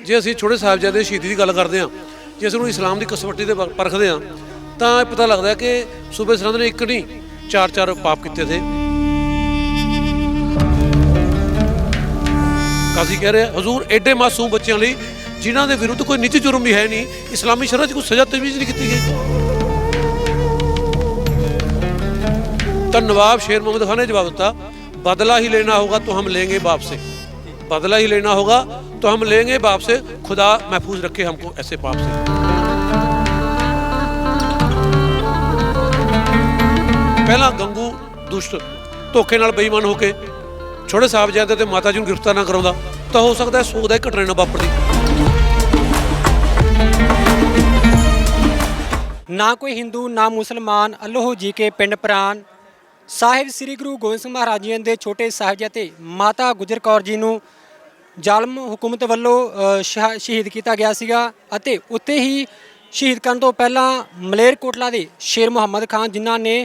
ਜੇ ਅਸੀਂ ਛੋਟੇ ਸਾਹਿਬਜ਼ਾਦੇ ਸ਼ਹੀਦੀ ਦੀ ਗੱਲ ਕਰਦੇ ਹਾਂ, ਜੇ ਅਸੀਂ ਉਹਨੂੰ ਇਸਲਾਮ ਦੀ ਕਸਵੱਟੀ ਦੇ ਪਰਖਦੇ ਹਾਂ, ਤਾਂ ਇਹ ਪਤਾ ਲੱਗਦਾ ਕਿ ਸੂਬੇ ਸਰਹੰਦ ਨੇ ਇੱਕ ਨਹੀਂ, ਚਾਰ ਚਾਰ ਪਾਪ ਕੀਤੇ ਸੀ ਕਾਜ਼ੀ ਕਹਿ ਰਿਹਾ, ਹਜ਼ੂਰ ਐਡੇ ਮਾਸੂਮ ਬੱਚਿਆਂ ਲਈ ਜਿਨ੍ਹਾਂ ਦੇ ਵਿਰੁੱਧ ਕੋਈ ਨਿੱਜੀ ਜੁਰਮ ਵੀ ਹੈ ਨਹੀਂ, ਇਸਲਾਮੀ ਸ਼ਰਅ 'ਚ ਕੋਈ ਸਜ਼ਾ ਤਜਵੀਜ਼ ਨਹੀਂ ਕੀਤੀ ਗਈ। ਤਾਂ ਨਵਾਬ ਸ਼ੇਰ ਮੁਹੰਮਦ ਖਾਨ ਨੇ ਜਵਾਬ ਦਿੱਤਾ, ਬਦਲਾ ਹੀ ਲੈਣਾ ਹੋਗਾ ਤੋ ਹਮ ਲੇਂਗੇ ਬਾਪ ਬਦਲਾ ਹੀ ਲੈਣਾ ਹੋਗਾ तो हम लेंगे बाप से खुदा महफूज रखे हमको ऐसे पाप से ਪਹਿਲਾ ਗੰਗੂ ਦੁਸ਼ਟ ਧੋਖੇ ਨਾਲ ਬੇਈਮਾਨ ਹੋ ਕੇ ਛੋਟੇ ਸਾਹਿਬਜ਼ਾਦੇ ਤੇ ਮਾਤਾ ਜੀ ਨੂੰ ਗ੍ਰਿਫਤਾਰ ਨਾ ਕਰਾਉਂਦਾ ਤਾਂ ਹੋ ਸਕਦਾ ਹੈ ਸੋਗ ਦਾ ਇਹ ਘਟਨਾ ਨਾ ਵਾਪਰਦੀ ਨਾ ਕੋਈ ਹਿੰਦੂ ਨਾ ਮੁਸਲਮਾਨ ਅੱਲੋਹ ਜੀ ਕੇ ਪਿੰਡ ਪ੍ਰਾਨ ਸਾਹਿਬ ਸ੍ਰੀ ਗੁਰੂ ਗੋਬਿੰਦ ਸਿੰਘ ਮਹਾਰਾਜ ਜੀ ਦੇ ਛੋਟੇ ਸਾਹਿਬਜ਼ਾਦੇ ਮਾਤਾ ਗੁਜਰ ਕੌਰ ਜੀ ਨੂੰ ਜ਼ਾਲਮ ਹਕੂਮਤ ਵੱਲੋਂ ਸ਼ਹਾ- ਸ਼ਹੀਦ ਕੀਤਾ ਗਿਆ ਸੀਗਾ ਅਤੇ ਉੱਥੇ ਹੀ ਸ਼ਹੀਦ ਕਰਨ ਤੋਂ ਪਹਿਲਾਂ ਮਲੇਰਕੋਟਲਾ ਦੇ ਸ਼ੇਰ ਮੁਹੰਮਦ ਖਾਨ ਜਿਨ੍ਹਾਂ ਨੇ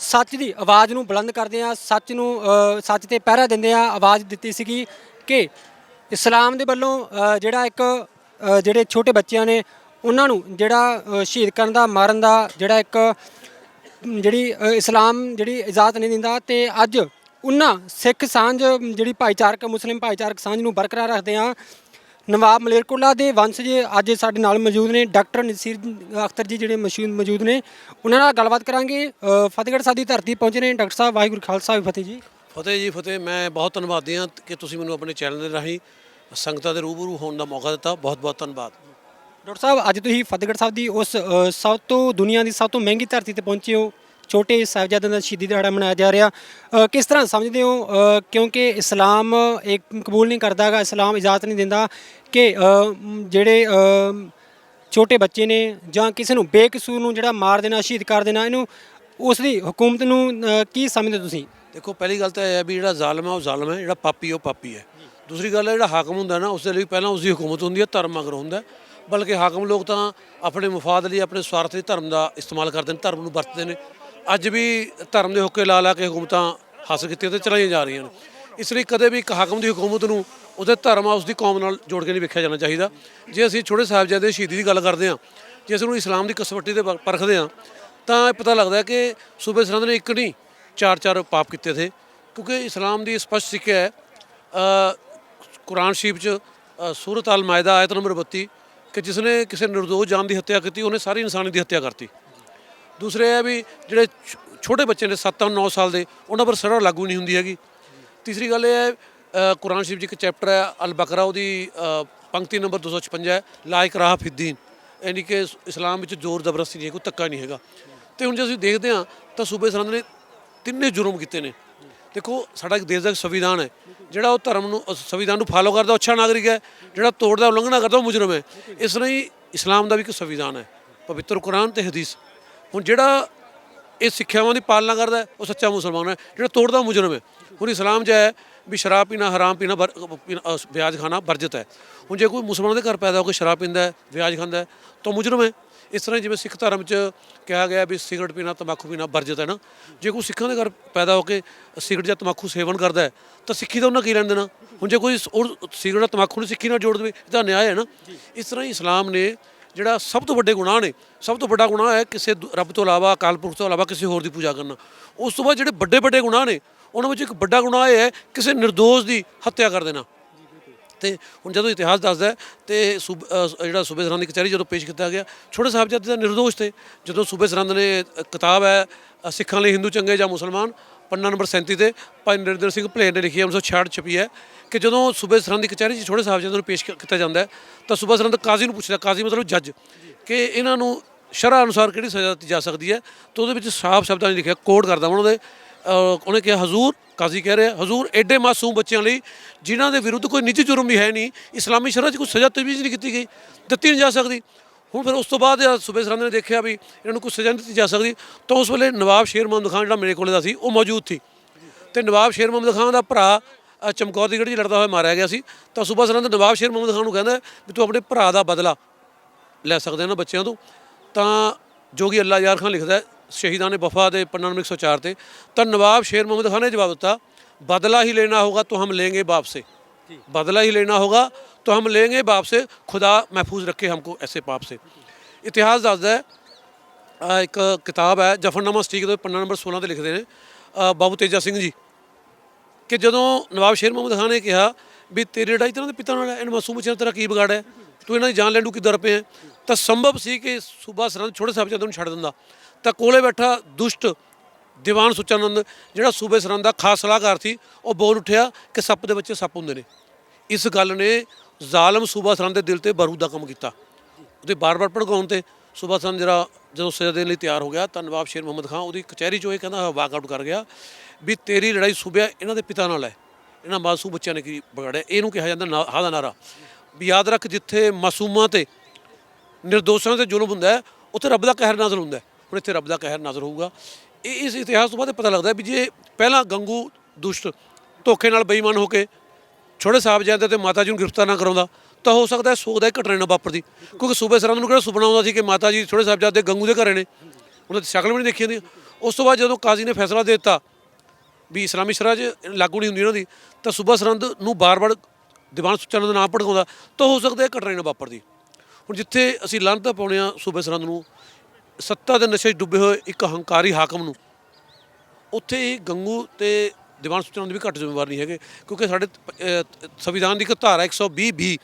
ਸੱਚ ਦੀ ਆਵਾਜ਼ ਨੂੰ ਬੁਲੰਦ ਕਰਦੇ ਆ ਸੱਚ ਨੂੰ ਅ, ਸੱਚ ਤੇ ਪਹਿਰਾ ਦਿੰਦੇ ਆ ਆਵਾਜ਼ ਦਿੱਤੀ ਸੀਗੀ ਕਿ ਇਸਲਾਮ ਦੇ ਵੱਲੋਂ ਅ, ਜਿਹੜਾ ਇੱਕ ਅ, ਜਿਹੜੇ ਛੋਟੇ ਬੱਚਿਆਂ ਨੇ ਉਹਨਾਂ ਨੂੰ ਜਿਹੜਾ ਅ, ਸ਼ਹੀਦ ਕਰਨ ਦਾ ਮਾਰਨ ਦਾ ਜਿਹੜਾ ਇੱਕ ਜਿਹੜੀ ਅ, ਇਸਲਾਮ ਜਿਹੜੀ ਇਜਾਜ਼ਤ ਨਹੀਂ ਦਿੰਦਾ ਤੇ ਅੱਜ ਉਹਨਾਂ ਸਿੱਖ ਸਾਂਝ ਜਿਹੜੀ ਭਾਈਚਾਰਕ ਮੁਸਲਿਮ ਭਾਈਚਾਰਕ ਸਾਂਝ ਨੂੰ ਬਰਕਰਾਰ ਰੱਖਦੇ ਆ ਨਵਾਬ ਮਲੇਰਕੋਟਲਾ ਦੇ ਵੰਸ਼ਜ ਅੱਜ ਸਾਡੇ ਨਾਲ ਮੌਜੂਦ ਨੇ ਡਾਕਟਰ ਨਸੀਰ ਅਖਤਰ ਜੀ ਜਿਹੜੇ ਮਸ਼ਹੂਰ ਮੌਜੂਦ ਨੇ। ਉਹਨਾਂ ਨਾਲ ਗੱਲਬਾਤ ਕਰਾਂਗੇ। ਫਤਿਹਗੜ੍ਹ ਸਾਹਿਬ ਦੀ ਧਰਤੀ ਪਹੁੰਚੇ ਨੇ ਡਾਕਟਰ ਸਾਹਿਬ ਵਾਹਿਗੁਰੂ ਖਾਲਸਾ ਫਤਿਹ ਜੀ। ਫਤਿਹ ਜੀ ਫਤਿਹ। ਮੈਂ ਬਹੁਤ ਧੰਨਵਾਦੀ ਹਾਂ ਕਿ ਤੁਸੀਂ ਮੈਨੂੰ ਆਪਣੇ ਚੈਨਲ ਦੇ ਰਾਹੀਂ ਸੰਗਤਾਂ ਦੇ ਰੂਬਰੂ ਹੋਣ ਦਾ ਮੌਕਾ ਦਿੱਤਾ। ਬਹੁਤ ਬਹੁਤ ਧੰਨਵਾਦ। ਡਾਕਟਰ ਸਾਹਿਬ ਅੱਜ ਤੁਸੀਂ ਫਤਿਹਗੜ੍ਹ ਸਾਹਿਬ ਦੀ ਉਸ ਸਭ ਤੋਂ ਦੁਨੀਆ ਦੀ ਸਭ ਤੋਂ ਮਹਿੰਗੀ ਧਰਤੀ ਤੇ ਪਹੁੰਚੇ ਹੋ। ਛੋਟੇ ਸਾਹਿਬਜ਼ਾਦਿਆਂ ਦਾ ਸ਼ਹੀਦੀ ਦਿਹਾੜਾ ਮਨਾਇਆ ਜਾ ਰਿਹਾ। ਅ, ਕਿਸ ਤਰ੍ਹਾਂ ਸਮਝਦੇ ਹੋ? ਅ, ਕਿਉਂਕਿ ਇਸਲਾਮ ਇੱਕ ਕਬੂਲ ਨਹੀਂ ਕਰਦਾਗਾ ਇਸਲਾਮ ਇਜਾਜ਼ਤ ਨਹੀਂ ਦਿੰਦਾ ਕਿ ਅ, ਮ, ਜਿਹੜੇ ਅ, ਛੋਟੇ ਬੱਚੇ ਨੇ ਜਾਂ ਕਿਸੇ ਨੂੰ ਬੇਕਸੂਰ ਨੂੰ ਜਿਹੜਾ ਮਾਰ ਦੇਣਾ ਸ਼ਹੀਦ ਕਰ ਦੇਣਾ ਇਹਨੂੰ ਉਸ ਦੀ ਹਕੂਮਤ ਨੂੰ ਅ, ਕੀ ਸਮਝਦੇ ਹੋ ਤੁਸੀਂ? ਦੇਖੋ ਪਹਿਲੀ ਗੱਲ ਤਾਂ ਇਹ ਹੈ ਵੀ ਜਿਹੜਾ ਜ਼ਾਲਮ ਹੈ ਉਹ ਜ਼ਾਲਮ ਹੈ ਜਿਹੜਾ ਪਾਪੀ ਉਹ ਪਾਪੀ ਹੈ। ਦੂਸਰੀ ਗੱਲ ਹੈ ਜਿਹੜਾ ਹਾਕਮ ਹੁੰਦਾ ਨਾ ਉਸ ਦੇ ਲਈ ਪਹਿਲਾਂ ਉਸ ਦੀ ਹਕੂਮਤ ਹੁੰਦੀ ਹੈ ਧਰਮ ਅਗਰ ਹੁੰਦਾ ਹੈ। ਬਲਕਿ ਹਾਕਮ ਲੋਕ ਤਾਂ ਆਪਣੇ ਮਫਾਦ ਲਈ ਆਪਣੇ ਸਵਾਰਥ ਲਈ ਧਰਮ ਦਾ ਇਸਤੇਮਾਲ ਕਰਦੇ ਨੇ ਧਰਮ ਨੂੰ ਵਰਤਦੇ ਨੇ। ਅੱਜ ਵੀ ਧਰਮ ਦੇ ਹੁੱਕੇ ਲਾ ਲਾ ਕੇ ਹਕੂਮਤਾਂ ਹਾਸਲ ਕੀਤੀਆਂ ਤੇ ਚਲਾਈਆਂ ਜਾ ਰਹੀਆਂ ਨੇ। ਇਸ ਲਈ ਕਦੇ ਵੀ ਇੱਕ ਹਾਕਮ ਦੀ ਹਕੂਮਤ ਨੂੰ ਉਹਦੇ ਧਰਮ ਆ, ਉਸਦੀ ਕੌਮ ਨਾਲ ਜੋੜ ਕੇ ਨਹੀਂ ਵੇਖਿਆ ਜਾਣਾ ਚਾਹੀਦਾ। ਜੇ ਅਸੀਂ ਛੋਟੇ ਸਾਹਿਬਜ਼ਾਦੇ ਸ਼ਹੀਦੀ ਦੀ ਗੱਲ ਕਰਦੇ ਹਾਂ, ਜੇ ਅਸੀਂ ਉਹਨੂੰ ਇਸਲਾਮ ਦੀ ਕਸਵੱਟੀ ਤੇ ਪ- ਪਰਖਦੇ ਹਾਂ, ਤਾਂ ਇਹ ਪਤਾ ਲੱਗਦਾ ਕਿ ਸੂਬੇ ਸਰਹੰਦ ਨੇ ਇੱਕ ਨਹੀਂ ਚਾਰ ਚਾਰ ਪਾਪ ਕੀਤੇ ਥੇ। ਕਿਉਂਕਿ ਇਸਲਾਮ ਦੀ ਸਪਸ਼ਟ ਸਿੱਖਿਆ ਹੈ ਕੁਰਾਨ ਸ਼ਰੀਫ ਚ ਸੂਰਤ ਅਲ ਮਾਇਦਾ ਆਇਤ ਨੰਬਰ 32 ਕਿ ਜਿਸ ਨੇ ਕਿਸੇ ਨਿਰਦੋਸ਼ ਜਾਨ ਦੀ ਹੱਤਿਆ ਕੀਤੀ, ਉਹਨੇ ਸਾਰੀ ਇਨਸਾਨੀ ਦੀ ਹੱਤਿਆ ਕਰਤੀ। ਦੂਸਰੇ ਇਹ ਹੈ ਵੀ ਜਿਹੜੇ ਛੋਟੇ ਬੱਚੇ ਨੇ 7-9 ਸਾਲ ਦੇ, ਉਹਨਾਂ ਪਰ ਸਰਵ ਲਾਗੂ ਨਹੀਂ ਹੁੰਦੀ ਹੈਗੀ। ਤੀਸਰੀ ਗੱਲ ਇਹ ਹੈ ਕੁਰਾਨ ਸ਼ਰੀਫ ਜੀ ਇੱਕ ਚੈਪਟਰ ਹੈ ਅਲ ਬਕਰਾ ਉਹਦੀ ਪੰਕਤੀ ਨੰਬਰ 256 ਹੈ ਲਾ ਇਕਰਾਹ ਫਿੱਦੀਨ। ਯਾਨੀ ਕਿ ਇਸਲਾਮ ਵਿੱਚ ਜ਼ੋਰ ਜ਼ਬਰਦਸਤੀ ਨਹੀਂ ਕੋਈ ਤੱਕਾ ਨਹੀਂ ਹੈਗਾ। ਤੇ ਹੁਣ ਜੇ ਅਸੀਂ ਦੇਖਦੇ ਹਾਂ, ਤਾਂ ਸੂਬੇ ਸਰਹੰਦ ਨੇ ਤਿੰਨੇ ਜੁਰਮ ਕੀਤੇ ਨੇ। ਦੇਖੋ, ਸਾਡਾ ਇੱਕ ਦੇਸ਼ ਦਾ ਇੱਕ ਸੰਵਿਧਾਨ ਹੈ, ਜਿਹੜਾ ਉਹ ਧਰਮ ਨੂੰ ਸੰਵਿਧਾਨ ਨੂੰ ਫਾਲੋ ਕਰਦਾ ਉਹ ਅੱਛਾ ਨਾਗਰਿਕ ਹੈ, ਜਿਹੜਾ ਤੋੜਦਾ, ਉਲੰਘਣਾ ਕਰਦਾ, ਉਹ ਮੁਜਰਮ ਹੈ। ਇਸ ਲਈ ਇਸਲਾਮ ਦਾ ਵੀ ਇੱਕ ਸੰਵਿਧਾਨ ਹੈ, ਪਵਿੱਤਰ ਕੁਰਾਨ ਤੇ ਹਦੀਸ। ਹੁਣ ਜਿਹੜਾ ਇਹ ਸਿੱਖਿਆਵਾਂ ਦੀ ਪਾਲਣਾ ਕਰਦਾ ਉਹ ਸੱਚਾ ਮੁਸਲਮਾਨ ਹੈ। ਜਿਹੜਾ ਤੋੜਦਾ ਮੁਜਰਮ ਹੈ। ਹੁਣ ਇਸਲਾਮ 'ਚ ਹੈ ਵੀ ਸ਼ਰਾਬ ਪੀਣਾ ਹਰਾਮ ਪੀਣਾ ਵਰ- ਪੀਣਾ, ਵਿਆਜ ਖਾਣਾ ਵਰਜਿਤ ਹੈ। ਹੁਣ ਜੇ ਕੋਈ ਮੁਸਲਮਾਨ ਦੇ ਘਰ ਪੈਦਾ ਹੋ ਕੇ ਸ਼ਰਾਬ ਪੀਂਦਾ ਹੈ ਵਿਆਜ ਖਾਂਦਾ ਹੈ ਤਾਂ ਉਹ ਮੁਜਰਮ ਹੈ। ਇਸ ਤਰ੍ਹਾਂ ਹੀ ਜਿਵੇਂ ਸਿੱਖ ਧਰਮ 'ਚ ਕਿਹਾ ਗਿਆ ਵੀ ਸਿਗਰਟ ਪੀਣਾ ਤੰਬਾਕੂ ਪੀਣਾ ਵਰਜਿਤ ਹੈ ਨਾ। ਜੇ ਕੋਈ ਸਿੱਖਾਂ ਦੇ ਘਰ ਪੈਦਾ ਹੋ ਕੇ ਸਿਗਰਟ ਜਾਂ ਤੰਬਾਕੂ ਸੇਵਨ ਕਰਦਾ ਹੈ ਤਾਂ ਸਿੱਖੀ ਦਾ ਉਹਨਾਂ ਕੀ ਲੈਣ ਦੇਣਾ? ਹੁਣ ਜੇ ਕੋਈ ਉਹ ਸਿਗਰਟ ਜਾਂ ਤੰਬਾਕੂ ਨੂੰ ਸਿੱਖੀ ਨਾਲ ਜੋੜ ਦੇਵੇ ਇਹ ਤਾਂ ਨਿਆਂ ਹੈ ਨਾ। ਇਸ ਤਰ੍ਹਾਂ ਹੀ ਇਸਲਾਮ ਨੇ ਜਿਹੜਾ ਸਭ ਤੋਂ ਵੱਡੇ ਗੁਨਾਹ ਨੇ, ਸਭ ਤੋਂ ਵੱਡਾ ਗੁਨਾਹ ਹੈ ਕਿਸੇ ਰੱਬ ਤੋਂ ਇਲਾਵਾ, ਅਕਾਲ ਪੁਰਖ ਤੋਂ ਇਲਾਵਾ ਕਿਸੇ ਹੋਰ ਦੀ ਪੂਜਾ ਕਰਨਾ। ਉਸ ਤੋਂ ਬਾਅਦ ਜਿਹੜੇ ਵੱਡੇ ਵੱਡੇ ਗੁਨਾਹ ਨੇ, ਉਹਨਾਂ ਵਿੱਚ ਇੱਕ ਵੱਡਾ ਗੁਨਾਹ ਇਹ ਹੈ ਕਿਸੇ ਨਿਰਦੋਸ਼ ਦੀ ਹੱਤਿਆ ਕਰ ਦੇਣਾ। ਤੇ ਹੁਣ ਜਦੋਂ ਇਤਿਹਾਸ ਦੱਸਦਾ ਹੈ, ਤੇ ਜਿਹੜਾ ਸੂਬੇ ਸਰਹੰਦ ਦੀ ਕਚਹਿਰੀ ਜਦੋਂ ਪੇਸ਼ ਕੀਤਾ ਗਿਆ, ਛੋਟੇ ਸਾਹਿਬਜ਼ਾਦੇ ਦਾ ਨਿਰਦੋਸ਼ ਤੇ। ਜਦੋਂ ਸੂਬੇ ਸਰਹੰਦ ਨੇ ਕਿਤਾਬ ਹੈ ਸਿੱਖਾਂ ਲਈ ਹਿੰਦੂ ਚੰਗੇ ਜਾਂ ਮੁਸਲਮਾਨ ਪੰਨਾ ਨੰਬਰ 37 ਤੇ ਭਾਈ ਨਰਿੰਦਰ ਸਿੰਘ ਭਲੇਰ ਨੇ ਲਿਖੀ ਹੈ 1966 ਛਪੀ ਹੈ ਕਿ ਜਦੋਂ ਸੂਬੇ ਸਰਹੰਦ ਦੀ ਕਚਹਿਰੀ 'ਚ ਛੋਟੇ ਸਾਹਿਬਜ਼ਾਦਿਆਂ ਨੂੰ ਪੇਸ਼ ਕੀਤਾ ਜਾਂਦਾ ਹੈ, ਤਾਂ ਸੂਬਾ ਸਰਹੰਦ ਕਾਜ਼ੀ ਨੂੰ ਪੁੱਛਦਾ ਕਾਜ਼ੀ ਮਤਲਬ ਜੱਜ, ਕਿ ਇਹਨਾਂ ਨੂੰ ਸ਼ਰ੍ਹਾ ਅਨੁਸਾਰ ਕਿਹੜੀ ਸਜ਼ਾ ਦਿੱਤੀ ਜਾ ਸਕਦੀ ਹੈ, ਤਾਂ ਉਹਦੇ ਵਿੱਚ ਸਾਫ਼ ਸ਼ਬਦਾਂ 'ਚ ਲਿਖਿਆ, ਕੋਡ ਕਰਦਾ ਉਹਨਾਂ ਦੇ ਉਹਨੇ ਕਿਹਾ, ਹਜ਼ੂਰ, ਕਾਜ਼ੀ ਕਹਿ ਰਿਹਾ, ਹਜ਼ੂਰ ਐਡੇ ਮਾਸੂਮ ਬੱਚਿਆਂ ਲਈ ਜਿਨ੍ਹਾਂ ਦੇ ਵਿਰੁੱਧ ਕੋਈ ਨਿੱਜੀ ਜੁਰਮ ਵੀ ਹੈ ਨਹੀਂ, ਇਸਲਾਮੀ ਸ਼ਰਅ 'ਚ ਕੋਈ ਸਜ਼ਾ ਤਜਵੀਜ਼ ਨਹੀਂ ਕੀਤੀ ਗਈ, ਦਿੱਤੀ ਨਹੀਂ ਜਾ ਸਕਦੀ। ਹੁਣ ਫਿਰ ਉਸ ਤੋਂ ਬਾਅਦ ਸੂਬੇ ਸਰਹੰਦ ਨੇ ਦੇਖਿਆ ਵੀ ਇਹਨਾਂ ਨੂੰ ਕੋਈ ਸਜ਼ਾ ਨਹੀਂ ਦਿੱਤੀ ਜਾ ਸਕਦੀ ਤਾਂ ਉਸ ਵੇਲੇ ਨਵਾਬ ਸ਼ੇਰ ਮੁਹੰਮਦ ਖਾਨ ਜਿਹੜਾ ਮੇਰੇ ਕੋਲੇ ਦਾ ਸੀ ਉਹ ਮੌਜੂਦ ਸੀ। ਤੇ ਨਵਾਬ ਸ਼ੇਰ ਮੁਹੰਮਦ ਖਾਨ ਦਾ ਭਰਾ ਚਮਕੌਰ ਦੀ ਗੜੀ 'ਚ ਲੜਦਾ ਹੋਇਆ ਮਾਰਿਆ ਗਿਆ ਸੀ। ਤਾਂ ਸੂਬਾ ਸਰਹੰਦ ਨਵਾਬ ਸ਼ੇਰ ਮੁਹੰਮਦ ਖਾਨ ਨੂੰ ਕਹਿੰਦਾ ਵੀ ਤੂੰ ਆਪਣੇ ਭਰਾ ਦਾ ਬਦਲਾ ਲੈ ਸਕਦੇ ਨਾ ਬੱਚਿਆਂ ਤੋਂ। ਤਾਂ ਜੋ ਕਿ ਅੱਲਾ ਯਾਰ ਖਾਨ ਲਿਖਦਾ ਸ਼ਹੀਦਾਂ ਨੇ ਵਫਾ ਦੇ ਪੰਨਾ ਨੰਬਰ 104 ਤੇ ਤਾਂ ਨਵਾਬ ਸ਼ੇਰ ਮੁਹੰਮਦ ਖਾਨ ਨੇ ਜਵਾਬ ਦਿੱਤਾ ਬਦਲਾ ਹੀ ਲੈਣਾ ਹੋਗਾ ਤੋ ਹਮ ਲੇਂਗੇ ਵਾਪਸੇ। ਬਦਲਾ ਹੀ ਲੈਣਾ ਹੋਗਾ तो हम लेंगे बाप से खुदा महफूज रखे हमको ऐसे पाप से ਇਤਿਹਾਸ ਦੱਸਦਾ ਹੈ ਅਹ ਇੱਕ ਕਿਤਾਬ ਹੈ ਜਫਰਨਾਮਾ ਸਟੀਕ ਦੇ ਪੰਨਾ ਨੰਬਰ 16 ਤੇ ਲਿਖਦੇ ਨੇ ਅਹ ਬਾਬੂ ਤੇਜਾ ਸਿੰਘ ਜੀ ਕਿ ਜਦੋਂ ਨਵਾਬ ਸ਼ੇਰ ਮੁਹੰਮਦ ਖਾਨ ਨੇ ਕਿਹਾ ਵੀ ਤੇਰੀ ਲੜਾਈ ਤੇਰੇ ਪਿਤਾ ਨਾਲ ਹੈ ਇਹਨਾਂ ਮਾਸੂਮ ਬੱਚਿਆਂ ਦਾ ਤੇਰਾ ਕੀ ਵਿਗਾੜ ਹੈ ਤੂੰ ਇਹਨਾਂ ਦੀ ਜਾਨ ਲੈਣ ਨੂੰ ਕਿੱਧਰ ਪਏ ਹੈ ਤਾਂ ਸੰਭਵ ਸੀ ਕਿ ਸੂਬਾ ਸਰਹੰਦ ਛੋਟੇ ਸਾਹਿਬਜ਼ਾਦੇ ਨੂੰ ਛੱਡ ਦਿੰਦਾ ਤਾਂ ਕੋਲੇ ਬੈਠਾ ਦੁਸ਼ਟ ਦੀਵਾਨ ਸੁਚਾਨੰਦ ਜਿਹੜਾ ਸੂਬੇ ਸਰਹੰਦ ਦਾ ਖਾਸ ਸਲਾਹਕਾਰ ਸੀ ਉਹ ਬੋਲ ਉੱਠਿਆ ਕਿ ਸੱਪ ਦੇ ਬੱਚੇ ਸੱਪ ਹੁੰਦੇ ਨੇ ਇਸ ਗੱਲ ਨੇ ਜ਼ਾਲਮ ਸੂਬਾ ਸਰਹੰਦ ਦੇ ਦਿਲ ਤੇ ਬਾਰੂਦ ਦਾ ਕੰਮ ਕੀਤਾ। ਉਹਦੇ ਬਾਰ-ਬਾਰ ਭੜਕਾਉਣ ਤੇ ਸੂਬਾ ਸਰਹੰਦ ਜਿਹੜਾ ਜਦੋਂ ਸਜ਼ਾ ਦੇਣ ਲਈ ਤਿਆਰ ਹੋ ਗਿਆ ਤਾਂ ਨਵਾਬ ਸ਼ੇਰ ਮੁਹੰਮਦ ਖਾਨ। ਉਹਦੀ ਕਚਹਿਰੀ 'ਚੋਂ ਇਹ ਕਹਿੰਦਾ ਵਾਕਆਊਟ ਕਰ ਗਿਆ ਵੀ ਤੇਰੀ ਲੜਾਈ ਸੂਬਿਆ ਇਹਨਾਂ ਦੇ ਪਿਤਾ ਨਾਲ ਹੈ। ਇਹਨਾਂ ਮਾਸੂਮ ਬੱਚਿਆਂ ਨੇ ਕੀ ਵਿਗਾੜਿਆ? ਇਹਨੂੰ ਕਿਹਾ ਜਾਂਦਾ ਨਾ- ਹਾਂ ਦਾ ਨਾਰਾ। ਵੀ ਯਾਦ ਰੱਖ ਜਿੱਥੇ ਮਾਸੂਮਾਂ ਤੇ ਨਿਰਦੋਸ਼ਾਂ ਤੇ ਜ਼ੁਲਮ ਹੁੰਦਾ ਉੱਥੇ ਰੱਬ ਦਾ ਕਹਿਰ ਨਾਜ਼ਲ ਹੁੰਦਾ ਹੁਣ ਇੱਥੇ ਰੱਬ ਦਾ ਕਹਿਰ ਨਾਜ਼ਰ ਹੋਊਗਾ। ਇਹ ਇਸ ਇਤਿਹਾਸ ਤੋਂ ਬਾਅਦ ਪਤਾ ਲੱਗਦਾ ਵੀ ਜੇ ਪਹਿਲਾਂ ਗੰਗੂ ਦੁਸ਼ਟ ਧੋਖੇ ਨਾਲ ਬੇਈਮਾਨ ਹੋ ਕੇ ਛੋਟੇ ਸਾਹਿਬਜ਼ਾਦੇ ਤੇ ਮਾਤਾ ਜੀ ਨੂੰ ਗ੍ਰਿਫਤਾਰ ਨਾ ਕਰਾਉਂਦਾ, ਤਾਂ ਹੋ ਸਕਦਾ ਹੈ ਸੋਗ ਦਾ ਇਹ ਘਟਨਾ ਨਾ ਵਾਪਰਦੀ। ਕਿਉਂਕਿ ਸੂਬੇ ਸਰਹੰਦ ਨੂੰ ਕਿਹੜਾ ਸੁਪਨਾ ਆਉਂਦਾ ਸੀ ਕਿ ਮਾਤਾ ਜੀ ਛੋਟੇ ਸਾਹਿਬਜ਼ਾਦੇ ਗੰਗੂ ਦੇ ਘਰੇ ਨੇ, ਉਹਨਾਂ ਦੀ ਸ਼ਕਲ ਵੀ ਨਹੀਂ ਦੇਖੀ ਹੁੰਦੀ ਉਸ ਤੋਂ ਬਾਅਦ ਜਦੋਂ ਕਾਜ਼ੀ ਨੇ ਫੈਸਲਾ ਦੇ ਦਿੱਤਾ ਵੀ ਇਸਲਾਮੀ ਸ਼ਰਾ ਲਾਗੂ ਨਹੀਂ ਹੁੰਦੀ ਉਹਨਾਂ ਦੀ, ਤਾਂ ਸੂਬਾ ਸਰੰਦ ਨੂੰ ਬਾਰ-ਬਾਰ ਦੀਵਾਨ ਸੁਚਾਨੰਦ ਦਾ ਨਾਮ ਭੜਕਾਉਂਦਾ, ਤਾਂ ਹੋ ਸਕਦਾ ਇਹ ਘਟਨਾ ਹੀ ਨਾ ਵਾਪਰਦੀ। ਹੁਣ ਜਿੱਥੇ ਅਸੀਂ ਲਾਂਤਾ ਪਾਉਣੇ ਆ ਸੂਬੇ ਸਰੰਦ ਨੂੰ, ਸੱਤਾ ਦੇ ਨਸ਼ੇ 'ਚ ਡੁੱਬੇ ਹੋਏ ਇੱਕ ਹੰਕਾਰੀ ਹਾਕਮ ਨੂੰ, ਉੱਥੇ ਗੰਗੂ ਤੇ ਦੀਵਾਨ ਸੁਚਾਨੰਦ ਵੀ ਘੱਟ ਜ਼ਿੰਮੇਵਾਰ ਨਹੀਂ ਹੈਗੇ ਕਿਉਂਕਿ ਸਾਡੇ ਸੰਵਿਧਾਨ ਦੀ ਇੱਕ ਧਾਰਾ 120 ਬੀ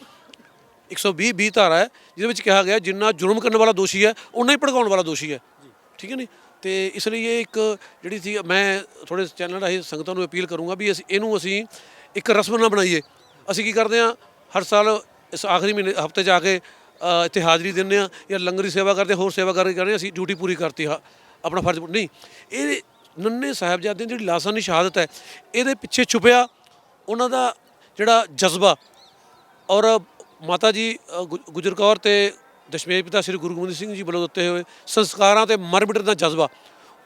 120 ਬੀ ਧਾਰਾ ਹੈ ਜਿਹਦੇ ਵਿੱਚ ਕਿਹਾ ਗਿਆ ਜਿੰਨਾ ਜੁਰਮ ਕਰਨ ਵਾਲਾ ਦੋਸ਼ੀ ਹੈ ਉਨਾ ਹੀ ਭੜਕਾਉਣ ਵਾਲਾ ਦੋਸ਼ੀ ਹੈ। ਠੀਕ ਹੈ ਨਹੀਂ ਤੇ ਇਸ ਲਈ ਇਹ ਇੱਕ ਜਿਹੜੀ ਸੀ ਮੈਂ ਥੋੜੇ ਚੈਨਲ ਰਾਹੀਂ ਸੰਗਤਾਂ ਨੂੰ ਅਪੀਲ ਕਰੂੰਗਾ ਵੀ ਅਸੀਂ ਇਹਨੂੰ ਅਸੀਂ ਇੱਕ ਰਸਮ ਨਾ ਬਣਾਈਏ। ਅਸੀਂ ਕੀ ਕਰਦੇ ਹਾਂ ਹਰ ਸਾਲ ਇਸ ਆਖਰੀ ਮਹੀਨੇ ਹਫ਼ਤੇ ਜਾ ਕੇ ਇੱਥੇ ਹਾਜ਼ਰੀ ਦਿੰਦੇ ਆ ਜਾਂ ਲੰਗਰ ਦੀ ਸੇਵਾ ਕਰਦੇ ਹੋਰ ਸੇਵਾ ਕਰਕੇ ਕਹਿੰਦੇ ਅਸੀਂ ਡਿਊਟੀ ਪੂਰੀ ਕਰਤੀ ਆਪਣਾ ਫਰਜ਼ ਨਹੀਂ ਇਹ ਨੰਨੇ ਸਾਹਿਬਜ਼ਾਦਿਆਂ ਦੀ ਜਿਹੜੀ ਲਾਸਾਨੀ ਸ਼ਹਾਦਤ ਹੈ, ਇਹਦੇ ਪਿੱਛੇ ਛੁਪਿਆ ਉਹਨਾਂ ਦਾ ਜਿਹੜਾ ਜਜ਼ਬਾ। ਔਰ ਮਾਤਾ ਜੀ ਗੁ- ਗੁਜਰ ਕੌਰ ਤੇ ਦਸ਼ਮੇਸ਼ ਪਿਤਾ ਸ੍ਰੀ ਗੁਰੂ ਗੋਬਿੰਦ ਸਿੰਘ ਜੀ ਵੱਲੋਂ ਦਿੱਤੇ ਹੋਏ ਸੰਸਕਾਰਾਂ ਤੇ ਮਰ ਦਾ ਜਜ਼ਬਾ,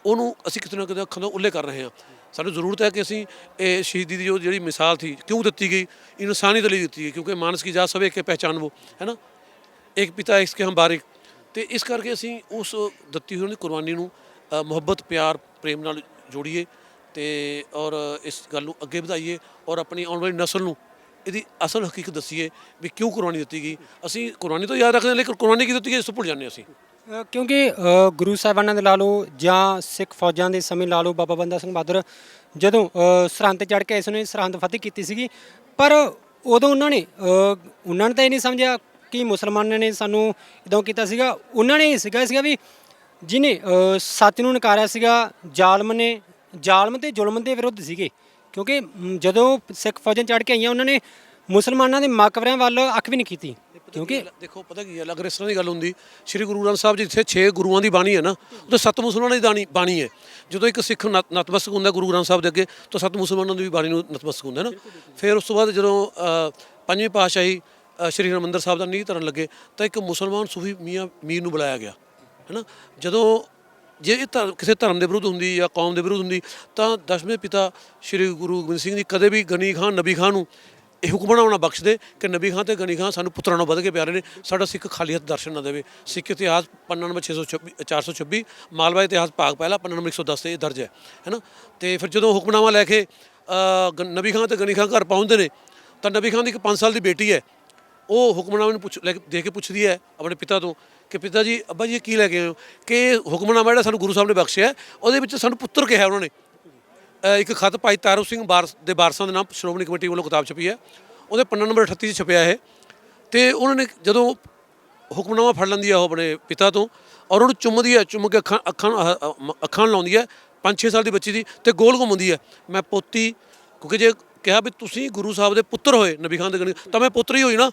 ਉਹਨੂੰ ਅਸੀਂ ਕਿਤੇ ਨਾ ਕਿਤੇ ਅੱਖਾਂ ਤੋਂ ਉੱਲੇ ਕਰ ਰਹੇ ਹਾਂ। ਸਾਨੂੰ ਜ਼ਰੂਰਤ ਹੈ ਕਿ ਅਸੀਂ ਇਹ ਸ਼ਹੀਦੀ ਦੀ ਜੋ ਜਿਹੜੀ ਮਿਸਾਲ ਥੀ, ਕਿਉਂ ਦਿੱਤੀ ਗਈ? ਇਨਸਾਨੀਅਤ ਲਈ ਦਿੱਤੀ ਗਈ, ਕਿਉਂਕਿ ਮਾਨਸ ਕੀ ਜਾਤ ਸਭ ਇੱਕ ਪਹਿਚਾਨ ਉਹ ਹੈ ਨਾ? ਇੱਕ ਪਿਤਾ ਇਸ ਕੇ ਹਮ ਬਾਰਿਕ। ਤੇ ਇਸ ਕਰਕੇ ਅਸੀਂ ਉਸ ਦਿੱਤੀ ਹੋਈ ਉਹਨਾਂ ਦੀ ਕੁਰਬਾਨੀ ਨੂੰ ਮੁਹੱਬਤ, ਪਿਆਰ ਪ੍ਰੇਮ ਨਾਲ ਜੋੜੀਏ ਤੇ ਔਰ ਇਸ ਗੱਲ ਨੂੰ ਅੱਗੇ ਵਧਾਈਏ ਔਰ ਆਪਣੀ ਆਉਣ ਵਾਲੀ ਨਸਲ ਨੂੰ ਇਹਦੀ ਅਸਲ ਹਕੀਕਤ ਦੱਸੀਏ ਵੀ ਕਿਉਂ ਕੁਰਬਾਨੀ ਦਿੱਤੀ ਗਈ। ਅਸੀਂ ਕੁਰਬਾਨੀ ਤਾਂ ਯਾਦ ਰੱਖਦੇ ਹਾਂ, ਲੇਕਿਨ ਕੁਰਬਾਨੀ ਕੀ ਦਿੱਤੀ ਗਈ, ਇਸ ਤੋਂ ਭੁੱਲ ਜਾਂਦੇ ਅਸੀਂ। ਕਿਉਂਕਿ ਗੁਰੂ ਸਾਹਿਬਾਨਾਂ ਦੇ ਲਾ ਲਓ ਜਾਂ ਸਿੱਖ ਫੌਜਾਂ ਦੇ ਸਮੇਂ ਲਾ ਲਓ ਬਾਬਾ ਬੰਦਾ ਸਿੰਘ ਬਹਾਦਰ ਜਦੋਂ ਸਰਹੰਦ ਤੇ ਚੜ ਕੇ ਇਸ ਨੇ ਸਰਹੰਦ ਫਤਿਹ ਕੀਤੀ ਸੀਗੀ, ਪਰ ਉਦੋਂ ਉਹਨਾਂ ਨੇ ਉਹਨਾਂ ਨੇ ਤਾਂ ਇਹ ਨਹੀਂ ਸਮਝਿਆ ਕਿ ਮੁਸਲਮਾਨਾਂ ਨੇ ਸਾਨੂੰ ਇਦੋਂ ਕੀਤਾ ਸੀਗਾ। ਉਹਨਾਂ ਨੇ ਇਹ ਸੀਗਾ ਸੀਗਾ ਵੀ ਜਿਨੇ ਸੱਚ ਨੂੰ ਨਕਾਰਿਆ ਸੀਗਾ ਜ਼ਾਲਮ ਨੇ ਜ਼ਾਲਮ ਤੇ ਜ਼ੁਲਮ ਦੇ ਵਿਰੁੱਧ ਸੀਗੇ। ਕਿਉਂਕਿ ਜਦੋਂ ਸਿੱਖ ਫੌਜਾਂ ਚੜ ਕੇ ਆਈਆਂ ਉਹਨਾਂ ਨੇ ਮੁਸਲਮਾਨਾਂ ਦੇ ਮਕਬਰਿਆਂ ਵੱਲ ਅੱਖ ਵੀ ਨਹੀਂ ਕੀਤੀ। ਕਿਉਂਕਿ ਦੇਖੋ ਪਤਾ ਕੀ ਹੈ ਅਗਰ ਇਸ ਤਰ੍ਹਾਂ ਦੀ ਗੱਲ ਹੁੰਦੀ ਸ੍ਰੀ ਗੁਰੂ ਗ੍ਰੰਥ ਸਾਹਿਬ ਜੀ ਜਿੱਥੇ 6 ਗੁਰੂਆਂ ਦੀ ਬਾਣੀ ਹੈ ਨਾ ਉਹਦੇ ਸੱਤ ਮੁਸਲਮਾਨਾਂ ਦੀ ਬਾਣੀ ਬਾਣੀ ਹੈ। ਜਦੋਂ ਇੱਕ ਸਿੱਖ ਨਤ- ਨਤਮਸਤਕ ਹੁੰਦਾ ਗੁਰੂ ਗ੍ਰੰਥ ਸਾਹਿਬ ਦੇ ਅੱਗੇ ਤਾਂ ਸੱਤ ਮੁਸਲਮਾਨਾਂ ਦੀ ਵੀ ਬਾਣੀ ਨੂੰ ਨਤਮਸਤਕ ਹੁੰਦਾ ਹੈ ਨਾ। ਫਿਰ ਉਸ ਤੋਂ ਬਾਅਦ ਜਦੋਂ ਪੰਜਵੀਂ ਪਾਤਸ਼ਾਹੀ ਸ਼੍ਰੀ ਹਰਿਮੰਦਰ ਸਾਹਿਬ ਦਾ ਨੀਂਹ ਧਰਨ ਲੱਗੇ ਤਾਂ ਇੱਕ ਮੁਸਲਮਾਨ ਸੂਫੀ ਮੀਆਂ ਮੀਰ ਨੂੰ ਬੁਲਾਇਆ ਗਿਆ। ਹੈ ਨਾ ਜਦੋਂ ਜੇ ਇਹ ਧਰਮ ਕਿਸੇ ਧਰਮ ਦੇ ਵਿਰੁੱਧ ਹੁੰਦੀ ਜਾਂ ਕੌਮ ਦੇ ਵਿਰੁੱਧ ਹੁੰਦੀ ਤਾਂ ਦਸ਼ਵੇਂ ਪਿਤਾ ਸ੍ਰੀ ਗੁਰੂ ਗੋਬਿੰਦ ਸਿੰਘ ਜੀ ਕਦੇ ਵੀ ਗਨੀ ਖਾਨ ਨਬੀ ਖਾਨ ਨੂੰ ਇਹ ਹੁਕਮਨਾਮਾ ਨਾ ਬਖਸ਼ ਦੇ ਕਿ ਨਬੀ ਖਾਨ ਤੇ ਗਨੀ ਖਾਨ ਸਾਨੂੰ ਪੁੱਤਰਾਂ ਨਾਲੋਂ ਵੱਧ ਕੇ ਪਿਆਰੇ ਨੇ ਸਾਡਾ ਸਿੱਖ ਖਾਲੀ ਹੱਥ ਦਰਸ਼ਨ ਨਾ ਦੇਵੇ। ਸਿੱਖ ਇਤਿਹਾਸ ਪੰਨਾ ਨੰਬਰ 626 426 ਮਾਲਵਾ ਇਤਿਹਾਸ ਭਾਗ ਪਹਿਲਾ ਪੰਨਾ ਨੰਬਰ 110 ਤੇ ਇਹ ਦਰਜ ਹੈ ਹੈ ਨਾ ਤੇ ਫਿਰ ਜਦੋਂ ਹੁਕਮਨਾਮਾ ਲੈ ਕੇ ਅ, ਨਬੀ ਖਾਨ ਤੇ ਗਨੀ ਖਾਨ ਘਰ ਪਹੁੰਚਦੇ ਨੇ ਤਾਂ ਨਬੀ ਖਾਨ ਦੀ ਇੱਕ 5 ਸਾਲ ਦੀ ਬੇਟੀ ਹੈ। ਉਹ ਹੁਕਮਨਾਮੇ ਨੂੰ ਪੁੱਛ ਲੈ ਕੇ ਦੇ ਕੇ ਪੁੱਛਦੀ ਹੈ ਆਪਣੇ ਪਿਤਾ ਤੋਂ ਕਿ ਪਿਤਾ ਜੀ ਅੱਬਾ ਜੀ ਇਹ ਕੀ ਲੈ ਕੇ ਆਏ ਹੋ? ਕਿ ਹੁਕਮਨਾਮਾ ਜਿਹੜਾ ਸਾਨੂੰ ਗੁਰੂ ਸਾਹਿਬ ਨੇ ਬਖਸ਼ਿਆ ਹੈ, ਉਹਦੇ ਵਿੱਚ ਸਾਨੂੰ ਪੁੱਤਰ ਕਿਹਾ ਉਹਨਾਂ ਨੇ। ਅ, ਇੱਕ ਖਤ ਭਾਈ ਤਾਰੂ ਸਿੰਘ ਬਾਰਸ ਦੇ ਬਾਰਸਾਂ ਦੇ ਨਾਮ ਸ਼੍ਰੋਮਣੀ ਕਮੇਟੀ ਵੱਲੋਂ ਕਿਤਾਬ ਛਪੀ ਹੈ। ਉਹਦੇ ਪੰਨਾ ਨੰਬਰ 38 'ਚ ਛਪਿਆ ਇਹ। ਤੇ ਉਹਨਾਂ ਨੇ ਜਦੋਂ ਹੁਕਮਨਾਮਾ ਫੜ ਲੈਂਦੀ ਆ ਉਹ ਆਪਣੇ ਪਿਤਾ ਤੋਂ ਔਰ ਉਹਨੂੰ ਚੁੰਮਦੀ ਹੈ ਚੁੰਮ ਕੇ ਅੱਖਾਂ ਅੱਖਾਂ ਨੂੰ ਆਹ, ਅਹ, ਮ- ਅੱਖਾਂ ਨੂੰ ਲਾਉਂਦੀ ਹੈ 5-6 ਸਾਲ ਦੀ ਬੱਚੀ ਦੀ ਤੇ ਗੋਲ ਘੁੰਮਦੀ ਹੈ ਮੈਂ ਪੋਤੀ ਕਿਉਂਕਿ ਜੇ ਕਿਹਾ ਵੀ ਤੁਸੀਂ ਗੁਰੂ ਸਾਹਿਬ ਦੇ ਪੁੱਤਰ ਹੋਏ ਨਬੀ ਖਾਨ ਦੇ ਗਣੀ ਤਾਂ ਮੈਂ ਪੁੱਤਰ ਹੀ ਹੋਈ ਨਾ।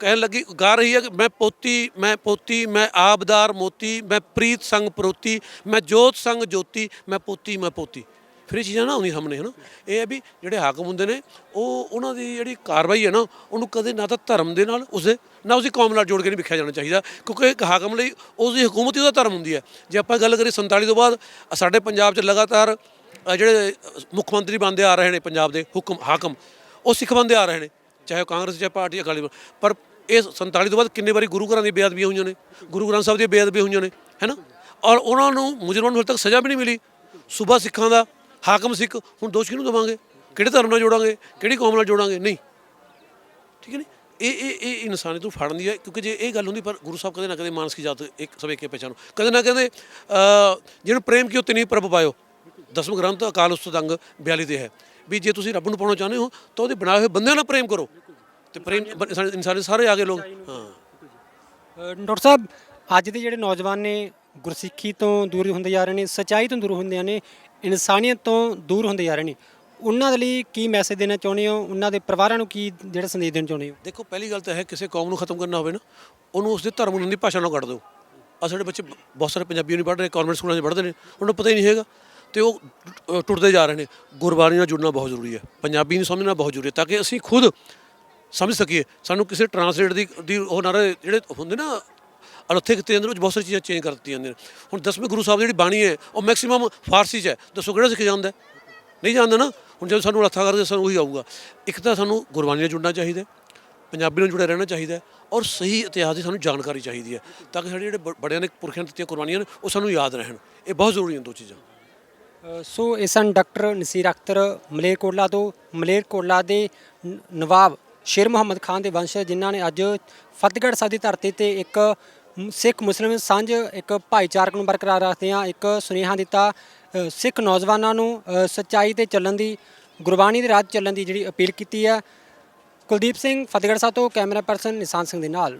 ਕਹਿਣ ਲੱਗੀ, ਗਾ ਰਹੀ ਹੈ ਕਿ ਮੈਂ ਪੋਤੀ ਮੈਂ ਪੋਤੀ, ਮੈਂ ਆਬਦਾਰ ਮੋਤੀ, ਮੈਂ ਪ੍ਰੀਤ ਸੰਗ ਪਰੋਤੀ, ਮੈਂ ਜੋਤ ਸੰਗ ਜੋਤੀ, ਮੈਂ ਪੋਤੀ ਮੈਂ ਪੋਤੀ। ਫਿਰ ਇਹ ਚੀਜ਼ਾਂ ਨਾ ਆਉਂਦੀਆਂ ਸਾਹਮਣੇ, ਹਨਾ? ਇਹ ਹੈ ਵੀ ਜਿਹੜੇ ਹਾਕਮ ਹੁੰਦੇ ਨੇ, ਉਹ ਉਹਨਾਂ ਦੀ ਜਿਹੜੀ ਕਾਰਵਾਈ ਹੈ ਨਾ, ਉਹਨੂੰ ਕਦੇ ਨਾ ਤਾਂ ਧਰਮ ਦੇ ਨਾਲ ਉਸਦੇ ਨਾ ਉਸਦੀ ਕੌਮ ਨਾਲ ਜੋੜ ਕੇ ਨਹੀਂ ਵੇਖਿਆ ਜਾਣਾ ਚਾਹੀਦਾ, ਕਿਉਂਕਿ ਇੱਕ ਹਾਕਮ ਲਈ ਉਸਦੀ ਹਕੂਮਤ ਹੀ ਉਹਦਾ ਧਰਮ ਹੁੰਦੀ ਹੈ। ਜੇ ਆਪਾਂ ਗੱਲ ਕਰੀਏ 47 ਤੋਂ ਬਾਅਦ, ਸਾਡੇ ਪੰਜਾਬ 'ਚ ਲਗਾਤਾਰ ਜਿਹੜੇ ਮੁੱਖ ਮੰਤਰੀ ਬਣਦੇ ਆ ਰਹੇ ਨੇ ਪੰਜਾਬ ਦੇ ਹੁਕਮ, ਹਾਕਮ, ਉਹ ਸਿੱਖ ਬਣਦੇ ਆ ਰਹੇ ਨੇ। ਚਾਹੇ ਉਹ ਕਾਂਗਰਸ ਚਾਹੇ ਪਾਰਟੀ ਅਕਾਲੀ ਦਲ। ਪਰ ਇਹ 47 ਤੋਂ ਬਾਅਦ ਕਿੰਨੇ ਵਾਰੀ ਗੁਰੂ ਘਰਾਂ ਦੀ ਬੇਅਦਬੀਆਂ ਹੋਈਆਂ ਨੇ? ਗੁਰੂ ਗ੍ਰੰਥ ਸਾਹਿਬ ਦੀਆਂ ਬੇਅਦਬੀਆਂ ਹੋਈਆਂ ਨੇ ਹੈਨਾ ਔਰ ਉਹਨਾਂ ਨੂੰ ਮੁਜਰਮਾਂ ਨੂੰ ਹਲੇ ਤੱਕ ਸਜ਼ਾ ਵੀ ਨਹੀਂ ਮਿਲੀ। ਸੂਬਾ ਸਿੱਖਾਂ ਦਾ, ਹਾਕਮ ਸਿੱਖ, ਹੁਣ ਦੋਸ਼ ਕਿਹਨੂੰ ਦੇਵਾਂਗੇ? ਕਿਹੜੇ ਧਰਮ ਨਾਲ ਜੋੜਾਂਗੇ? ਕਿਹੜੀ ਕੌਮ ਨਾਲ ਜੋੜਾਂਗੇ? ਨਹੀਂ। ਠੀਕ ਹੈ ਨਹੀਂ ਇਹ ਇਹ ਇਹ ਇਨਸਾਨੀਅਤ ਨੂੰ ਫੜਨ ਦੀ ਹੈ, ਕਿਉਂਕਿ ਜੇ ਇਹ ਗੱਲ ਹੁੰਦੀ ਪਰ ਗੁਰੂ ਸਾਹਿਬ ਕਦੇ ਨਾ ਕਦੇ ਮਾਨਸਿਕ ਜਾਤ ਇੱਕ ਸਵੇ ਕੇ ਪਹਿਚਾਨੋ ਕਦੇ ਨਾ ਕਦੇ ਜਿਹਨੂੰ ਪ੍ਰੇਮ ਕਿਉ ਤਿਨੀ ਪ੍ਰਭ ਪਾਇਓ? ਦਸਮ ਗ੍ਰੰਥ ਅਕਾਲ ਉਸਤਤ ਅੰਗ 42 ਤੇ ਹੈ। ਵੀ ਜੇ ਤੁਸੀਂ ਰੱਬ ਨੂੰ ਪਾਉਣਾ ਚਾਹੁੰਦੇ ਹੋ ਤਾਂ ਉਹਦੇ ਬਣਾਏ ਹੋਏ ਬੰਦਿਆਂ ਨਾਲ ਪ੍ਰੇਮ ਕਰੋ। ਤੇ ਪ੍ਰੇਮ ਇਨਸਾਨੀ ਸਾਰੇ ਆ ਗਏ ਲੋਕ। ਹਾਂ। ਡਾਕਟਰ ਸਾਹਿਬ ਅੱਜ ਦੇ ਜਿਹੜੇ ਨੌਜਵਾਨ ਨੇ ਗੁਰਸਿੱਖੀ ਤੋਂ ਦੂਰ ਹੁੰਦੇ ਜਾ ਰਹੇ ਨੇ ਸਚਾਈ ਤੋਂ ਦੂਰ ਹੁੰਦੇ ਨੇ ਇਨਸਾਨੀਅਤ ਤੋਂ ਦੂਰ ਹੁੰਦੇ ਜਾ ਰਹੇ ਨੇ ਉਹਨਾਂ ਦੇ ਲਈ ਕੀ ਮੈਸੇਜ ਦੇਣਾ ਚਾਹੁੰਦੇ ਹੋ? ਉਹਨਾਂ ਦੇ ਪਰਿਵਾਰਾਂ ਨੂੰ ਕੀ ਜਿਹੜਾ ਸੰਦੇਸ਼ ਦੇਣਾ ਚਾਹੁੰਦੇ ਹੋ? ਦੇਖੋ ਪਹਿਲੀ ਗੱਲ ਤਾਂ ਹੈ ਕਿਸੇ ਕੌਮ ਨੂੰ ਖਤਮ ਕਰਨਾ ਹੋਵੇ ਨਾ ਉਹਨੂੰ ਉਸਦੇ ਧਰਮ ਨੂੰ ਦੀ ਭਾਸ਼ਾ ਨਾਲ ਕੱਢ ਦਿਓ। ਆ ਸਾਡੇ ਬੱਚੇ ਬਹੁਤ ਸਾਰੇ ਪੰਜਾਬੀ ਨਹੀਂ ਪੜ੍ਹ ਰਹੇ ਕਨਵੈਂਟ ਸਕੂਲਾਂ 'ਚ ਪੜ੍ਹਦੇ ਨੇ ਉਹਨਾਂ ਨੂੰ ਪਤਾ ਹੀ ਨਹੀਂ ਹੈਗਾ। ਤੇ ਉਹ ਟੁੱਟਦੇ ਜਾ ਰਹੇ ਨੇ। ਗੁਰਬਾਣੀ ਨਾਲ ਜੁੜਨਾ ਬਹੁਤ ਜ਼ਰੂਰੀ ਹੈ। ਪੰਜਾਬੀ ਨੂੰ ਸਮਝਣਾ ਬਹੁਤ ਜ਼ਰੂਰੀ ਹੈ ਤਾਂ ਕਿ ਅਸੀਂ ਖੁਦ ਸਮਝ ਸਕੀਏ। ਸਾਨੂੰ ਕਿਸੇ ਟਰਾਂਸਲੇਟ ਦੀ ਦੀ ਉਹ ਨਾ ਜਿਹੜੇ ਹੁੰਦੇ ਨਾ, ਅਰਥੇ ਕਿਤੇ ਅੰਦਰ ਬਹੁਤ ਸਾਰੀ ਚੀਜ਼ਾਂ ਚੇਂਜ ਕਰ ਦਿੱਤੀਆਂ ਜਾਂਦੀਆਂ ਨੇ। ਹੁਣ ਦਸਵੇਂ ਗੁਰੂ ਸਾਹਿਬ ਦੀ ਜਿਹੜੀ ਬਾਣੀ ਹੈ, ਉਹ ਮੈਕਸਿਮਮ ਫਾਰਸੀ 'ਚ ਹੈ। ਦੱਸੋ ਕਿਹੜਾ ਸਿੱਖ ਜਾਂਦਾ ਨਹੀਂ ਜਾਣਦਾ ਨਾ? ਹੁਣ ਜਦੋਂ ਸਾਨੂੰ ਲੱਥਾ ਕਰਦੇ, ਸਾਨੂੰ ਉਹੀ ਆਊਗਾ। ਇੱਕ ਤਾਂ ਸਾਨੂੰ ਗੁਰਬਾਣੀ ਨਾਲ ਜੁੜਨਾ ਚਾਹੀਦਾ ਪੰਜਾਬੀ ਨਾਲ ਜੁੜਿਆ ਰਹਿਣਾ ਚਾਹੀਦਾ ਔਰ ਸਹੀ ਇਤਿਹਾਸ ਦੀ ਸਾਨੂੰ ਜਾਣਕਾਰੀ ਚਾਹੀਦੀ ਹੈ ਤਾਂ ਕਿ ਸਾਡੇ ਜਿਹੜੇ ਬੜਿਆਂ ਨੇ ਪੁਰਖਿਆਂ ਨੇ ਦਿੱਤੀਆਂ ਕੁਰਬਾਨੀਆਂ ਨੇ, ਉਹ ਸਾਨੂੰ ਯਾਦ ਰਹਿਣ। ਇਹ ਬਹੁਤ ਜ਼ਰੂਰੀ ਹਨ ਦੋ ਚੀਜ਼ਾਂ। ਸੋ ਇਹ ਸਨ ਡਾਕਟਰ ਨਸੀਰ ਅਖਤਰ ਮਲੇਰਕੋਟਲਾ ਤੋਂ ਮਲੇਰਕੋਟਲਾ ਦੇ ਨਵਾਬ ਸ਼ੇਰ ਮੁਹੰਮਦ ਖਾਨ ਦੇ ਵੰਸ਼, ਜਿਨ੍ਹਾਂ ਨੇ ਅੱਜ ਫਤਿਹਗੜ੍ਹ ਸਾਹਿਬ ਦੀ ਧਰਤੀ ਤੇ ਇੱਕ ਸਿੱਖ ਮੁਸਲਿਮ ਸਾਂਝ, ਇੱਕ ਭਾਈਚਾਰਕ ਨੂੰ ਬਰਕਰਾਰ ਰੱਖਦੇ ਆ ਇੱਕ ਸੁਨੇਹਾ ਦਿੱਤਾ। ਸਿੱਖ ਨੌਜਵਾਨਾਂ ਨੂੰ ਸੱਚਾਈ ਤੇ ਚੱਲਣ ਦੀ, ਗੁਰਬਾਣੀ ਦੇ ਰਾਹ ਚੱਲਣ ਦੀ ਜਿਹੜੀ ਅਪੀਲ ਕੀਤੀ ਹੈ। ਕੁਲਦੀਪ ਸਿੰਘ, ਫਤਿਹਗੜ੍ਹ ਸਾਹਿਬ ਤੋਂ ਕੈਮਰਾ ਪਰਸਨ ਨਿਸ਼ਾਨ ਸਿੰਘ ਦੇ ਨਾਲ।